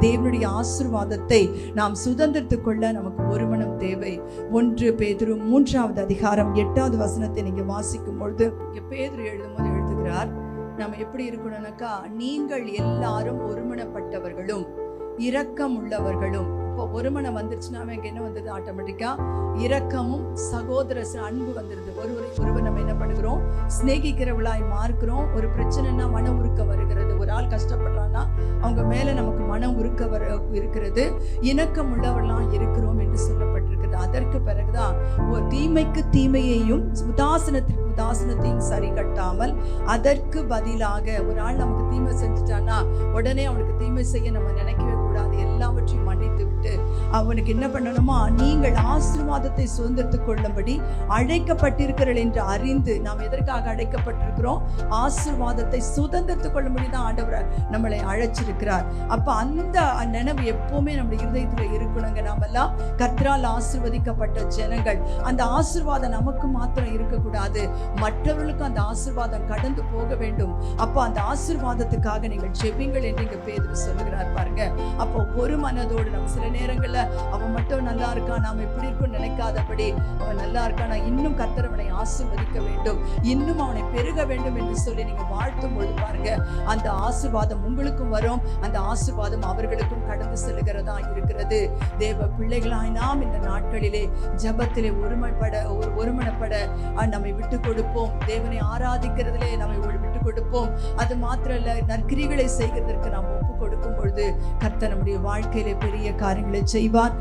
தேவனுடைய ஆசிர்வாதத்தை நாம் சுதந்திரத்துக் கொள்ள நமக்கு ஒரு மனம் தேவை. ஒன்று பேதுரு மூன்றாவது அதிகாரம் எட்டாவது வசனத்தை நீங்க வாசிக்கும் பொழுது இங்க பேதுரு எழுதும்போது எழுதுகிறார் நம்ம எப்படி இருக்கணும்னாக்கா நீங்கள் எல்லாரும் ஒருமனப்பட்டவர்களும் இரக்கம் உள்ளவர்களும் இப்போ ஒருமனம் வந்துருச்சுன்னா அவங்க என்ன வந்தது? ஆட்டோமேட்டிக்கா இரக்கமும் சகோதர அன்பு வந்துருது ஒருவரை ஒருவர் நம்ம என்ன பண்ணுகிறோம்? சிநேகிக்கிறவளாய் மாறுக்கிறோம் ஒரு பிரச்சனைனா மன உருக்க வருகிறது. ஒரு ஆள் கஷ்டப்படுறான்னா அவங்க மேல நமக்கு மன உருக்க வர இருக்கிறது. இணக்கம் உள்ளவர்களாம் இருக்கிறோம் என்று சொல்லப்பட்டிருக்கிறது. அதற்கு பிறகுதான் ஒரு தீமைக்கு தீமையையும் உதாசனத்திற்கு உதாசனத்தையும் சரி கட்டாமல் அதற்கு பதிலாக ஒரு ஆள் நமக்கு தீமை செஞ்சுட்டான்னா உடனே அவனுக்கு தீமை செய்ய நம்ம நினைக்கவே எல்லாவற்றையும் மன்னித்து விட்டு அவனுக்கு என்ன பண்ணணுமா? நீங்கள் ஆசீர்வாதத்தை சுதந்திரத்துக் கொள்ளும்படி அழைக்கப்பட்டிருக்கிறீர்கள் என்று அறிந்து நாம் எதற்காக அழைக்கப்பட்டிருக்கிறோம்? ஆசீர்வாதத்தை சுதந்திரத்துக் கொள்ளும்படி தான் ஆண்டவர் நம்மளை அழைச்சிருக்கிறார். அப்ப அந்த நினைவு எப்பவுமே நம்முடைய இருதயத்தில் இருக்கணுங்க நாமெல்லாம். கத்ரால் ஆசிர்வதிக்கப்பட்ட ஜனங்கள். அந்த ஆசீர்வாதம் நமக்கு மாத்திரம் இருக்கக்கூடாது. மற்றவர்களுக்கும் அந்த ஆசீர்வாதம் கடந்து போக வேண்டும். அப்போ அந்த ஆசிர்வாதத்துக்காக நீங்கள் ஜெபிங்கள் என்று இங்கே பேதுரு சொல்லுகிறார் பாருங்க. அப்போ ஒரு மனதோடு நம்ம சில நேரங்களில் அவன் மட்டும் நல்லா இருக்கான் நாம் எப்படி இருக்கும் நினைக்காதபடி அவன் நல்லா இருக்கானா. இன்னும் கர்த்தர் அவனை ஆசீர்வதிக்க வேண்டும். இன்னும் அவனை பெருக வேண்டும் என்று சொல்லி நீங்கள் வாழ்த்தும் பொழுது பாருங்க. அந்த ஆசிர்வாதம் உங்களுக்கும் வரும். அந்த ஆசிர்வாதம் அவர்களுக்கும் கடந்து செல்கிறதா இருக்கிறது. தேவ பிள்ளைகளாய் நாம் இந்த நாட்களிலே ஜபத்திலே ஒருமைப்பட ஒரு ஒருமனப்பட நம்மை விட்டு கொடுப்போம். தேவனை ஆராதிக்கிறதிலே நம்மை விட்டு கொடுப்போம். அது மாத்திரம் இல்ல நற்கிரிகளை செய்கிறதற்கு நாம் ஒப்பு கொடுக்கும் பொழுது கர்த்தர் நம்முடைய வாழ்க்கையில பெரிய காரியங்களை செய்வார்.